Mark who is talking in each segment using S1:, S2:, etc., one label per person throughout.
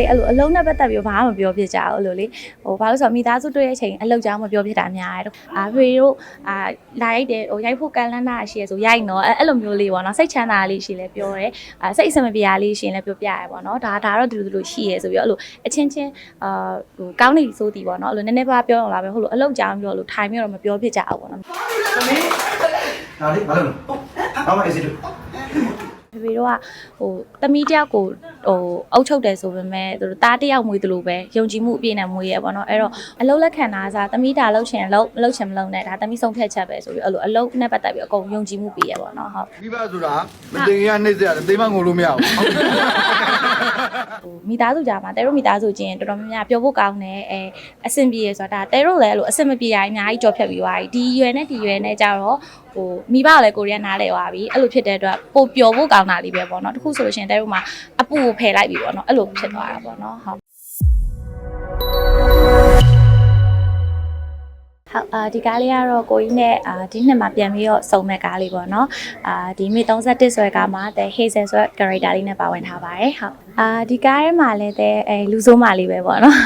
S1: လေအဲ့လိုအလုံးနဲ့ပတ်သက်ပြီးဘာမှမပြောဖြစ်ကြဘူးအဲ့လိုလေဟိုဘာလို့ဆိုတော့မိသားစုတွေ့တဲ့အချိန်အလုပ်ကြောင်းမပြောဖြစ်တာများတယ်အာဖေတို့အာလာရိုက်တယ်ဟိုရိုက်ဖို့ကန်လန်းတာရှိရဆိုရိုက်နော်အဲ့အဲ့လိုမျိုးလေးပေါ့နော်စိတ်ချမ်းသာလေးရှိလဲပြောတယ်အာစိတ်အဆင်မပြေတာလေးရှင်လဲပြောပြရပေါ့နော်ဒါဒါတော့ဒီလိုဒီလိုရှိရဆိုပြီးတော့အဲ့လိုအချင်းချင်းအာဟိုကောင်းနေဆိုသည်ပေါ့နော်အဲ့လိုနည်းနည်းပါးပြောအောင်လာပဲဟိုလိုအလုပ်ကြောင်းပြောလို့ထိုင်ပြီးတော့မပြောဖြစ်ကြဘူးပေါ့နော်
S2: ဒါလေးဘာလို့လဲဘာမှအစီတူ
S1: ဖေဖေတို့ကဟိုတမီးတယောက်ကိုဟိုအုပ်ချုပ်တယ်ဆိုပေမဲ့သူတို့တားတယောက်မွေးတယ်လို့ပဲယုံကြည်မှုအပြည့်နဲ့မွေးရပေါ့နော်အဲ့တော့အလုံးလက်ခံတာစားတမီးတာလှုပ်ချင်လှုပ်မလှုပ်ချင်မလှုပ်နဲ့ဒါတမီးဆုံးဖြတ်ချက်ပဲဆိုပြီးအဲ့လိုအလုံးနဲ့ပတ်သက်ပြီးအကုန်ယုံကြည်မှုပေးရပေါ့နော်ဟုတ်
S3: မိဘဆိုတာမတင်ရနှိမ့်စရတယ်သိမငိုလို့မရဘူး
S1: ဟို မိသားစုကြားမှာတဲတို့မိသားစုချင်းတော်တော်များများပြောဖို့ကောင်းတယ်အဲအဆင်ပြေရဆိုတာဒါတဲတို့လည်းအဲ့လိုအဆင်မပြေရရင်အများကြီးကြော်ဖြတ်ပြီးသွားပြီဒီရွယ်နဲ့ဒီရွယ်နဲ့ကြတော့ဟိုမိဘကလည်းကိုရီးယားနားလဲသွားပြီအဲ့လိုဖြစ်တဲ့အတွက်ပိုပျော်ဖို့ကောင်းတာလေးပဲပေါ့နော်တခုဆိုလို့ရှိရင်တဲတို့မှာအပူကိုဖယ်လိုက်ပြီပေါ့နော်အဲ့လိုဖြစ်သွားတာပေါ့နော်ဟုတ် ဟုတ်အာဒီကားလေးကတော့ကိုကြီးနဲ့အာဒီနှစ်မှာပြန်ပြီးတော့စုံမဲ့ကားလေးပေါ့နော်အာဒီမေ31ဆွဲကားမှာ The Hazel ဆိုတဲ့ character လေးနဲ့ပါဝင်ထားပါတယ်ဟုတ်အာဒီကားထဲမှာလည်းတဲ့အဲလူဆိုးမလေးပဲပေါ့နော်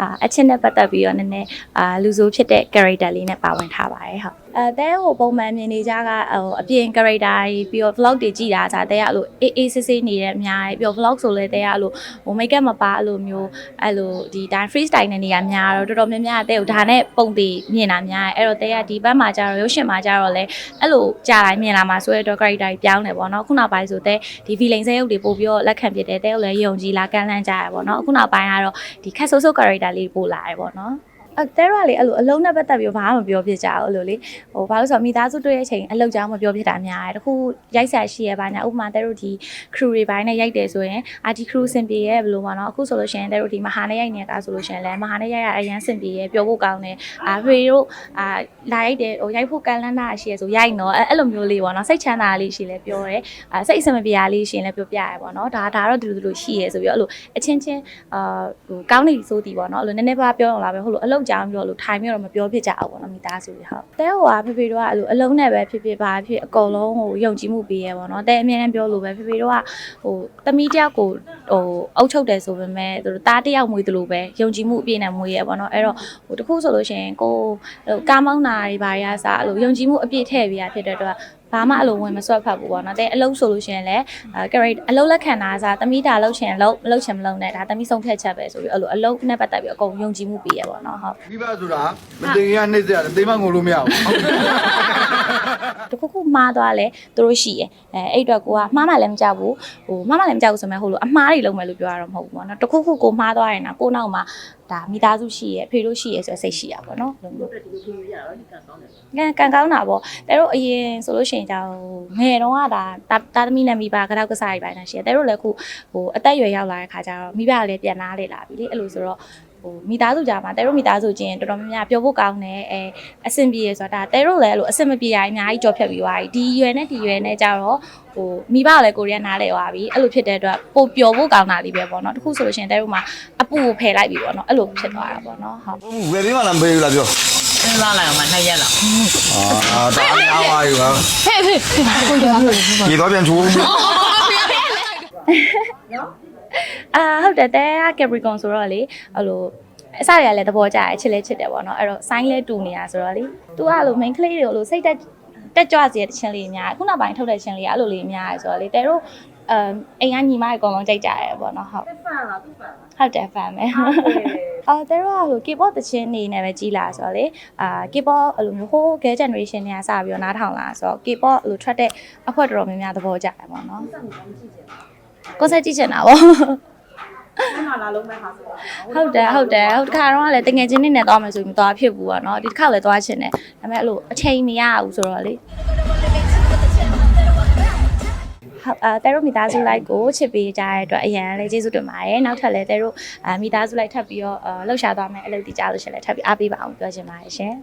S1: အာ အချင်းနဲ့ပတ်သက်ပြီးတော့နည်းနည်းအာလူဆိုးဖြစ်တဲ့ character လေးနဲ့ပါဝင်ထားပါတယ်ဟုတ်အဲတဲဟိုပုံမှန်မြင်နေကြကဟိုအပြင် character တွေပြီးတော့ vlog တွေကြည့်တာじゃတဲကအဲ့လိုအေးအေးဆေးဆေးနေတဲ့အများကြီးပြီးတော့ vlog ဆိုလဲတဲကအဲ့လိုဟို make up မပါအဲ့လိုမျိုးအဲ့လိုဒီတိုင်း free style နဲ့နေရများတော့တော်တော်များများတဲကိုဒါနဲ့ပုံတည်မြင်တာများတယ်အဲ့တော့တဲကဒီဘက်မှာကြတော့ရုပ်ရှင်မှာကြတော့လဲအဲ့လိုကြာတိုင်းမြင်လာမှာဆိုရတော့ character တွေပြောင်းတယ်ပေါ့နော်ခုနောက်ပိုင်းဆိုတဲဒီ villain ဇဲရုပ်တွေပို့ပြီးတော့လက်ခံဖြစ်တယ်တဲကိုလည်းယုံကြည်လာကန့်လန့်ကြရပေါ့နော်အခုနောက်ပိုင်းကတော့ဒီခက်ဆိုးဆိုး character လေးပို့လာတယ်ပေါ့နော် အဲတဲရလေအဲ့လိုအလုံးနဲ့ပတ်သက်ပြီးဘာမှမပြောဖြစ်ကြဘူးအဲ့လိုလေဟိုဘာလို့ဆိုတော့မိသားစုတွေ့တဲ့အချိန်အလုပ်ကြောင်းမပြောဖြစ်တာများတယ်တခုရိုက်ဆရာရှိရပါညာဥပမာတဲတို့ဒီ crew တွေပိုင်းနဲ့ရိုက်တယ်ဆိုရင်အာဒီ crew စင်ပြေရဲ့ဘယ်လိုပါနော်အခုဆိုလို့ရှိရင်တဲတို့ဒီမဟာနဲ့ရိုက်နေတဲ့ကားဆိုလို့ရှိရင်လည်းမဟာနဲ့ရိုက်ရအရန်စင်ပြေရဲ့ပြောဖို့ကောင်းတယ်အာဖေတို့အာလာရိုက်တယ်ဟိုရိုက်ဖို့ကန်လန်းတာရှိရဆိုရိုက်နော်အဲ့အဲ့လိုမျိုးလေးပေါ့နော်စိတ်ချမ်းသာလေးရှိလဲပြောတယ်အာစိတ်အဆင်မပြေတာလေးရှင်လဲပြောပြရပေါ့နော်ဒါဒါတော့ဒီလိုဒီလိုရှိရဆိုပြီးတော့အဲ့လိုအချင်းချင်းအာဟိုကောင်းနေဆိုသည်ပေါ့နော်အဲ့လိုနည်းနည်းပါးပြောအောင်လာပဲဟိုလိုအလုပ်ကြောင်းပြောလို့ထိုင်ပြီးတော့မပြောဖြစ်ကြအောင်ပေါ့နော်မိသားစုတွေဟုတ်တဲဟိုကဖေဖေတို့ကအဲ့လိုအလုံးနဲ့ပဲဖြစ်ဖြစ်ပါဖြစ်အကုန်လုံးဟိုယုံကြည်မှုပေးရပေါ့နော်တဲအမြဲတမ်းပြောလို့ပဲဖေဖေတို့ကဟိုတမီးတယောက်ကိုဟိုအုပ်ချုပ်တယ်ဆိုပေမဲ့သူတို့တားတယောက်မွေးတယ်လို့ပဲယုံကြည်မှုအပြည့်နဲ့မွေးရပေါ့နော်အဲ့တော့ဟိုတခုဆိုလို့ရှိရင်ကိုဟိုကားမောင်းတာတွေဘာတွေအစားအဲ့လိုယုံကြည်မှုအပြည့်ထည့်ပေးရဖြစ်တဲ့အတွက် ဘာမှအလုံးဝင်မဆွတ်ဖတ်ဘူးပေါ့နော်တဲ့အလုံးဆိုလို့ရှိရင်လည်းအဲ character အလုံးလက်ခံတာစားတမီးတာလှုပ်ချင်လှုပ်မလှုပ်ချင်မလှုပ်နဲ့ဒါတမီးဆုံးဖြတ်ချက်ပဲဆိုပြီးအဲ့လိုအလုံးနဲ့ပတ်သက်ပြီးအကုန်ယုံကြည်မှုပေးရပေါ့နော်ဟုတ်
S3: မိဘဆိုတာမတင်ရနှိမ့်စရတယ်သိမငိုလို့မရဘူး
S1: တခုခုမှားသွားလဲသူတို့ရှိရယ်အဲအဲ့အတွက်ကိုကမှားမှလည်းမကြောက်ဘူးဟိုမှားမှလည်းမကြောက်ဘူးဆိုမဲ့ဟိုလိုအမှားတွေလုံးမယ်လို့ပြောရတော့မဟုတ်ဘူးပေါ့နော်တခုခုကိုမှားသွားရင်တော့ကိုနောက်မှာဒါမိသားစုရှိရယ်ဖေတို့ရှိရယ်ဆိုတဲ့စိတ်ရှိရပါတော့နော်လို့ကန်ကန်ကောင်းတာပေါ့တဲတို့အရင်ဆိုလို့ရှိရင်ကြောင်ငယ်တုန်းကဒါတာသမီနဲ့မိဘကတော့ကစားရပိုင်းတာရှိရယ်တဲတို့လည်းခုဟိုအသက်အရွယ်ရောက်လာတဲ့ခါကျတော့မိဘလည်းပြန်လာလေလာပြီလေအဲ့လိုဆိုတော့ဟိုမိသားစုကြားမှာတဲတို့မိသားစုချင်းတော်တော်များများပြောဖို့ကောင်းတယ်အဲအဆင်ပြေရဆိုတာဒါတဲတို့လည်းအဲ့လိုအဆင်မပြေရရင်အများကြီးကြော်ဖြတ်ပြီးသွားပြီဒီရွယ်နဲ့ဒီရွယ်နဲ့ကြတော့ဟိုမိဘကလည်းကိုရီးယားနားလဲသွားပြီအဲ့လိုဖြစ်တဲ့အတွက်ပိုပျော်ဖို့ကောင်းတာလေးပဲပေါ့နော်တခုဆိုလို့ရှိရင်တဲတို့မှာအပူကိုဖယ်လိုက်ပြီပေါ့နော်အဲ့လိုဖြစ်သွားတာပေါ့နော်ဟုတ်
S3: ဝယ်ပြီးမှလားမပေးဘူးလားပြော
S4: စဉ်းစားလိုက်အောင်မနှစ်ရက်လောက်
S3: အာဒါအားပါယူပါ
S4: ဟဲ့ဟဲ့ကိုကြောက်လို့
S3: ရေတော့ပြန်ချိုး
S1: အာဟုတ်တယ်တဲက Capricorn ဆိုတော့လေအဲ့လိုအစရရလည်းသဘောကျတယ်ချစ်လဲချစ်တယ်ပေါ့နော်အဲ့တော့ sign လဲတူနေတာဆိုတော့လေ तू ကအဲ့လို main ကလေးတွေကိုလို့စိတ်တက်တက်ကြွစေတဲ့ချင်းလေးများခုနောက်ပိုင်းထုတ်တဲ့ချင်းလေးကအဲ့လိုလေးများရယ်ဆိုတော့လေတဲတို့အမ်အိမ်ကညီမတွေအကုန်လုံးကြိုက်ကြရယ်ပေါ့နော်ဟုတ်
S4: ဖန်လားသူ့ဖန်လား
S1: ဟုတ်တယ်ဖန်မယ် အော်တဲတို့ကဟို K-pop တချင်းနေနဲ့ပဲကြီးလာဆိုတော့လေအာ K-pop အဲ့လိုမျိုးဟိုး girl generation တွေကစပြီးတော့နားထောင်လာဆိုတော့ K-pop အဲ့လိုထွက်တဲ့အခွက်တော်တော်များများသဘောကျတယ်ပေါ့နော်ကိုဆက်ကြည့်ချင်တာပေါ့
S4: မလာလုံးမဲ့ဟာဆိုတော့
S1: ဟုတ်တယ်ဟုတ်တယ်ဟိုတစ်ခါတော့လည်းတငယ်ချင်းနေနဲ့သွားမယ်ဆိုရင်မသွားဖြစ်ဘူးပေါ့နော်ဒီတစ်ခါလည်းသွားချင်တယ်ဒါပေမဲ့အဲ့လိုအချိန်မရဘူးဆိုတော့လေဟု တ်အဲတဲတို့မိသားစုလိုက်ကိုချစ်ပေးကြတဲ့အတွက်အရန်လည်းကျေးဇူးတင်ပါတယ်နောက်ထပ်လည်းတဲတို့အမိသားစုလိုက်ထပ်ပြီးတော့လှုပ်ရှားသွားမယ်အလုပ်တည်ကြလို့ရှရင်လည်းထပ်ပြီးအားပေးပါအောင်ပြောချင်ပါတယ်ရှင်